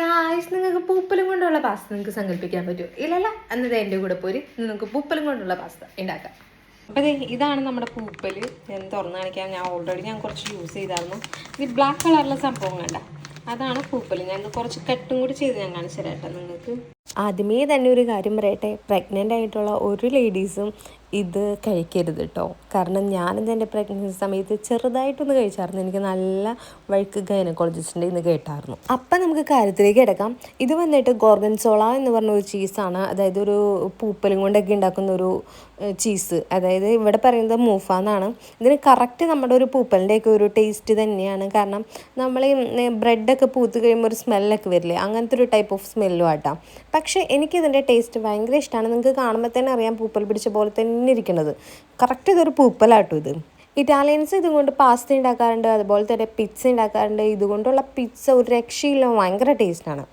Guys നിങ്ങൾക്ക് പൂപ്പലും കൊണ്ടുള്ള pasta നിങ്ങൾക്ക് സങ്കല്പിക്കാൻ പറ്റുമോ? ഇല്ലല്ല എന്നത് എന്റെ കൂടെ പോരി. നിങ്ങൾക്ക് പൂപ്പലും കൊണ്ടുള്ള പാസ്ത ഉണ്ടാക്കാം. അപ്പോൾ അതെ ഇതാണ് നമ്മുടെ പൂപ്പൽ ഞാൻ തുറന്നു കാണിക്കാൻ ഞാൻ ഓൾറെഡി ഞാൻ കുറച്ച് യൂസ് ചെയ്തായിരുന്നു. ഇത് ബ്ലാക്ക് കളറിലെ സംഭവം കണ്ട. അതാണ് പൂപ്പൽ ഞാൻ കുറച്ച് കട്ടും കൂടി ചെയ്ത് ഞാൻ കാണിച്ചു തരാം നിങ്ങൾക്ക്. ആദ്യമേ തന്നെ ഒരു കാര്യം പറയട്ടെ. പ്രഗ്നന്റ് ആയിട്ടുള്ള ഒരു ലേഡീസും ഇത് കഴിക്കരുത് കേട്ടോ കാരണം ഞാനിത് എന്റെ പ്രഗ്നൻസി സമയത്ത് ചെറുതായിട്ടൊന്ന് കഴിച്ചായിരുന്നു. എനിക്ക് നല്ല വഴുക്ക് ഗൈനക്കോളജിസ്റ്റിന്റെ ഇന്ന് കേട്ടായിരുന്നു. അപ്പം നമുക്ക് കാര്യത്തിലേക്ക് കിടക്കാം. ഇത് വന്നിട്ട് ഗോർഗൻസോള എന്ന് പറഞ്ഞ ഒരു ചീസാണ് അതായത് ഒരു പൂപ്പലും കൊണ്ടൊക്കെ ഉണ്ടാക്കുന്ന ഒരു ചീസ് അതായത് ഇവിടെ പറയുന്നത് മൂഫ എന്നാണ്. ഇതിന് കറക്റ്റ് നമ്മുടെ ഒരു പൂപ്പലിന്റെയൊക്കെ ഒരു ടേസ്റ്റ് തന്നെയാണ്. കാരണം നമ്മൾ ബ്രെഡൊക്കെ പൂത്ത് കഴിയുമ്പോൾ ഒരു സ്മെല്ലൊക്കെ വരില്ലേ? അങ്ങനത്തെ ഒരു ടൈപ്പ് ഓഫ് സ്മെല്ലും ആട്ടാം. പക്ഷേ എനിക്കിതിന്റെ ടേസ്റ്റ് ഭയങ്കര ഇഷ്ടമാണ് നിങ്ങൾക്ക് കാണുമ്പോൾ തന്നെ അറിയാം. പൂപ്പൽ പിടിച്ച പോലെ തന്നെ ഇരിക്കുന്നത് കറക്റ്റ് ഇതൊരു പൂപ്പലാട്ടോ ഇത്. ഇറ്റാലിയൻസ് ഇതുകൊണ്ട് പാസ്ത ഉണ്ടാക്കാറുണ്ട് അതുപോലെ തന്നെ പിസ്സ ഉണ്ടാക്കാറുണ്ട് ഇതുകൊണ്ടുള്ള പിസ്സ ഒരു രക്ഷയില്ല ഭയങ്കര ടേസ്റ്റാണ്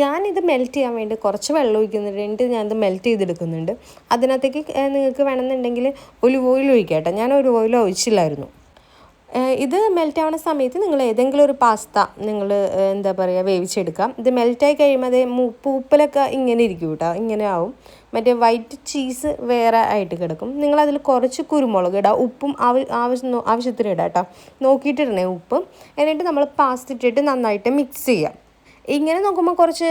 ഞാനിത് മെൽറ്റ് ചെയ്യാൻ വേണ്ടി കുറച്ച് വെള്ളം ഒഴിക്കുന്നുണ്ട് എന്നിട്ട് ഞാനിത് മെൽറ്റ് ചെയ്തെടുക്കുന്നുണ്ട്. അതിനകത്തേക്ക് നിങ്ങൾക്ക് വേണമെന്നുണ്ടെങ്കിൽ ഒലിവ് ഓയിൽ ഒഴിക്കട്ടെ. ഞാൻ ഒരു ഓയിൽ ഒഴിച്ചില്ലായിരുന്നു. ഇത് മെൽറ്റ് ആവുന്ന സമയത്ത് നിങ്ങൾ ഏതെങ്കിലും ഒരു പാസ്ത നിങ്ങൾ എന്താ പറയുക വേവിച്ചെടുക്കാം ഇത് മെൽറ്റായി കഴിയുമ്പോൾ അതേ പൂപ്പലൊക്കെ ഇങ്ങനെ ഇരിക്കും കേട്ടോ ഇങ്ങനെ ആവും. മറ്റേ വൈറ്റ് ചീസ് വേറെ ആയിട്ട് കിടക്കും. നിങ്ങൾ അതിൽ കുറച്ച് കുരുമുളക് ഇടാം. ഉപ്പും ആവ- ആവശ്യം ആവശ്യത്തിന് ഇടാം കേട്ടോ നോക്കിയിട്ടിടണേ ഉപ്പ്. എന്നിട്ട് നമ്മൾ പാസ്ത ഇട്ടിട്ട് നന്നായിട്ട് മിക്സ് ചെയ്യാം. ഇങ്ങനെ നോക്കുമ്പോൾ കുറച്ച്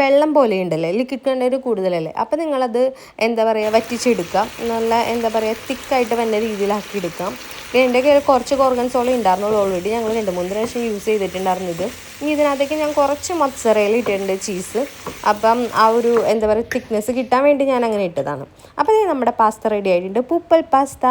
വെള്ളം പോലെ ഉണ്ടല്ലേ ലിക്വിഡ് കണ്ടന്റ് കൂടുതലല്ലേ? അപ്പോൾ നിങ്ങളത് എന്താ പറയുക വറ്റിച്ചെടുക്കാം. നല്ല എന്താ പറയുക തിക്കായിട്ട് വന്ന രീതിയിലാക്കി എടുക്കാം എന്റെ കയ്യിൽ കുറച്ച് കോർഗൻസോളം ഉണ്ടായിരുന്നുള്ളൂ ഓൾറെഡി ഞങ്ങൾ രണ്ട് മൂന്ന് പ്രാവശ്യം യൂസ് ചെയ്തിട്ടുണ്ടായിരുന്നു ഇത് ഇനി ഇതിനകത്തേക്ക് ഞാൻ കുറച്ച് മത്സറയിൽ ഇട്ടിട്ടുണ്ട് ചീസ് അപ്പം ആ ഒരു എന്താ പറയുക തിക്നെസ് കിട്ടാൻ വേണ്ടി ഞാൻ അങ്ങനെ ഇട്ടതാണ്. അപ്പോൾ നമ്മുടെ പാസ്ത റെഡി ആയിട്ടുണ്ട്. പൂപ്പൽ പാസ്ത